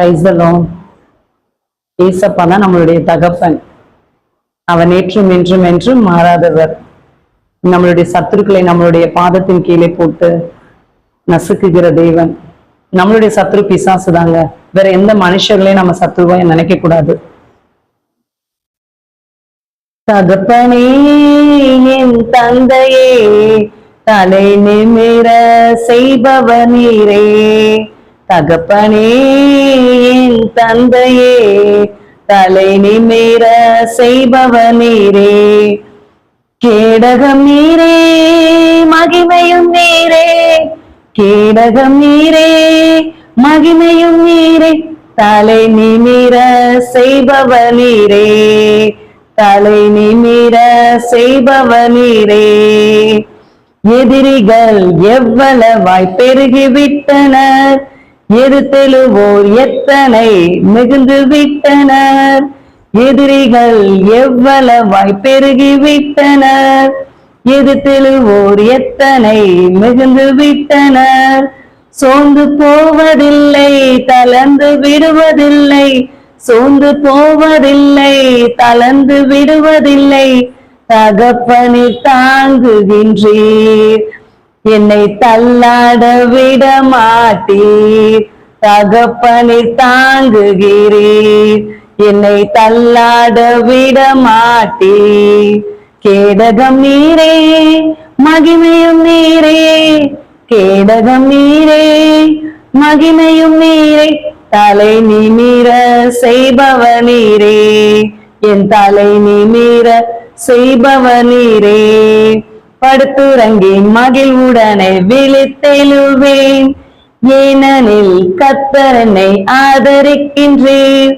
பிரைசலும் ஏசப்பா தான் நம்மளுடைய தகப்பன். அவன் நேற்றும் என்றும் என்றும் மாறாதவர். நம்மளுடைய சத்துருக்களை நம்மளுடைய பாதத்தின் கீழே போட்டு நசுக்குகிற தேவன். நம்மளுடைய சத்துரு பிசாசு தாங்க. வேற எந்த மனுஷர்களையும் நம்ம சத்துருவா நினைக்க கூடாது. தகப்பனே என் தந்தையே தலை நிமிர செய்பவ நீரே. தகப்பனே என் தந்தையே தலை நிமிர செய்பவர் நீரே கேடகம் நீரே மகிமையும் நீரே. கேடகம் நீரே மகிமையும் நீரே. தலை நிமிர செய்பவர் நீரே தலை நிமிர செய்பவர் நீரே எதிரிகள் எவ்வளவாய் பெருகிவிட்டனர். எதிர்த்தெழுவோர் எத்தனை மிகுந்து விட்டனர்? எதிரிகள் எவ்வளவாய் பெருகிவிட்டனர் எதிர்த்தெழுவோர் எத்தனை மிகுந்து விட்டனர்? சோர்ந்து போவதில்லை தளர்ந்து விடுவதில்லை. சோர்ந்து போவதில்லை தளர்ந்து விடுவதில்லை. தகப்பனை தாங்குகின்றீர். என்னை தள்ளாட விட மாட்டீர். தகப்பனை தாங்குகிறீர். என்னை தள்ளாட விட மாட்டீர். கேடகம் நீரே மகிமையும் நீரே. கேடகம் நீரே மகிமையும் நீரே. தலை நிமிர செய்பவ நீரே. என் தலை நிமிர செய்பவ நீரே. படுத்துறங்கி மகிழ்வுடனே விழித்தெழுவேன். ஏனெனில் கத்தரனை ஆதரிக்கின்றேன்.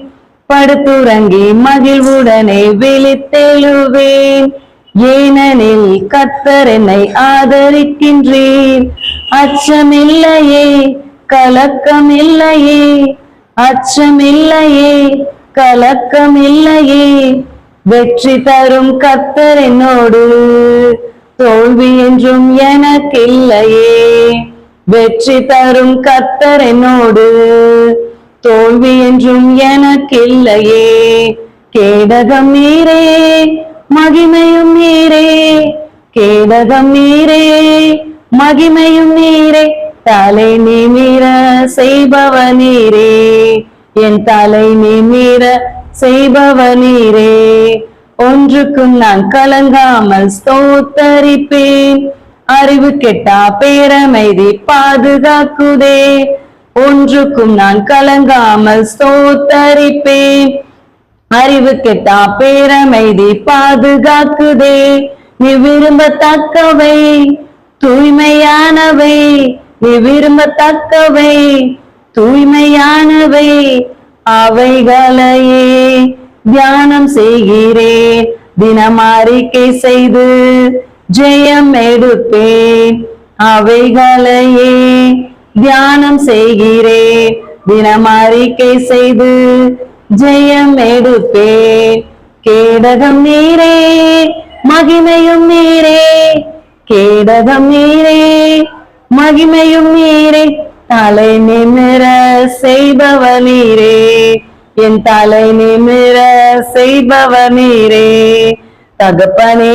படுத்துறங்கி மகிழ்வுடனே விழித்தெழுவேன். ஏனெனில் கத்தரனை ஆதரிக்கின்றேன். அச்சமில்லையே கலக்கமில்லையே அச்சமில்லையே கலக்கமில்லையே. வெற்றி தரும் கத்தர் என்னோடு. தோல்வி என்றும் எனக்கில்லையே. வெற்றி தரும் கத்தர் என்னோடு. தோல்வி என்றும் எனக்கில்லையே. கேடகம் நீரே மகிமையும் நீரே. கேடகம் நீரே மகிமையும் நீரே. தலை நிமிர செய்பவ நீரே என் தலை நிமிர செய்பவ நீரே ஒன்றுக்கும் நான் கலங்காமல் ஸ்தோத்தரிப்பேன். அறிவு கெட்டா பேரமைதி பாதுகாக்குதே. ஒன்றுக்கும் நான் கலங்காமல் ஸ்தோத்தரிப்பேன். அறிவு கெட்டா பேரமைதி பாதுகாக்குதே. நீ விரும்பத்தக்கவை தூய்மையானவை. நீ விரும்பத்தக்கவை தூய்மையானவை அவைகளையே. தியானம் செய்கிறேன் அறிக்கை செய்து ஜெயம் எடுப்பேன். அவைகளையே தியானம் செய்கிறேன் அறிக்கை செய்து ஜெயம் எடுப்பேன். கேடகம் நீரே மகிமையும் நீரே. கேடகம் நீரே மகிமையும் நீரே. தலை நிமிர செய்பவ நீரே. என் தலை நிமிர செய்பவ நீரே தகப்பனே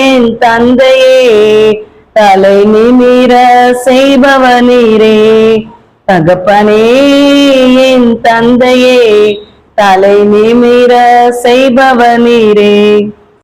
என் தந்தையே தலை நிமிர செய்பவ நீரே தகப்பனே என் தந்தையே தலை நிமிர செய்பவ நீரே.